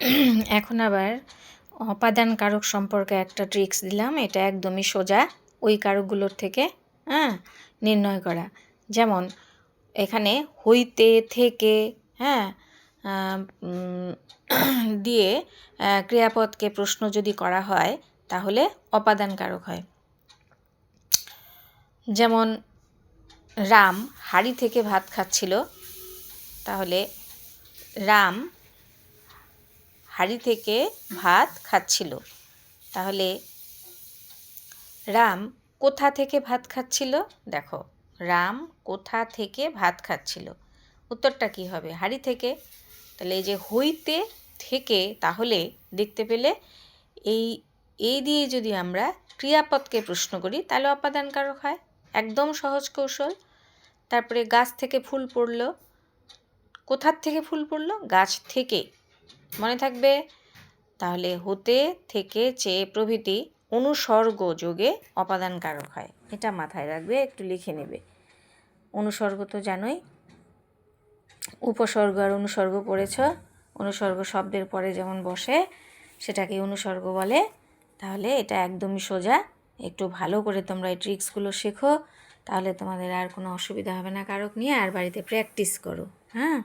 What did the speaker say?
এখন আবার অপাদান কারক সম্পর্কে একটা ট্রিক্স দিলাম। এটা একদমই সোজা ওই কারকগুলোর থেকে হ্যাঁ নির্ণয় করা। যেমন এখানে হইতে, থেকে হ্যাঁ দিয়ে ক্রিয়াপদকে প্রশ্ন যদি করা হয়, তাহলে অপাদান কারক হয়। যেমন রাম হাড়ি থেকে ভাত খাচ্ছিল, তাহলে রাম হাড়ি থেকে ভাত খাচ্ছিল। তাহলে রাম কোথা থেকে ভাত খাচ্ছিল? দেখো, রাম কোথা থেকে ভাত খাচ্ছিল? উত্তরটা কি হবে? হাড়ি থেকে। তাহলে এই যে হইতে থেকে, তাহলে দেখতে পেলে এই এই দিয়ে যদি আমরা ক্রিয়াপদকে প্রশ্ন করি, তাহলে অপাদান কারক হয়। একদম সহজ কৌশল। তারপরে গাছ থেকে ফুল পড়ল। কোথার থেকে ফুল পড়ল? গাছ থেকে। মনে থাকবে। তাহলে হতে থেকে চেয়ে প্রভৃতি অনুসর্গ যোগে অপাদান কারক হয়। এটা মাথায় রাখবে, একটু লিখে নেবে। অনুসর্গ তো জানোই। উপসর্গ আর অনুসর্গ পড়েছ, অনুসর্গ শব্দের পরে যেমন বসে, সেটাকে অনুসর্গ বলে। তাহলে এটা একদমই সোজা। একটু ভালো করে তোমরা এই ট্রিক্সগুলো শেখো, তাহলে তোমাদের আর কোনো অসুবিধা হবে না কারক নিয়ে। আর বাড়িতে প্র্যাকটিস করো হ্যাঁ?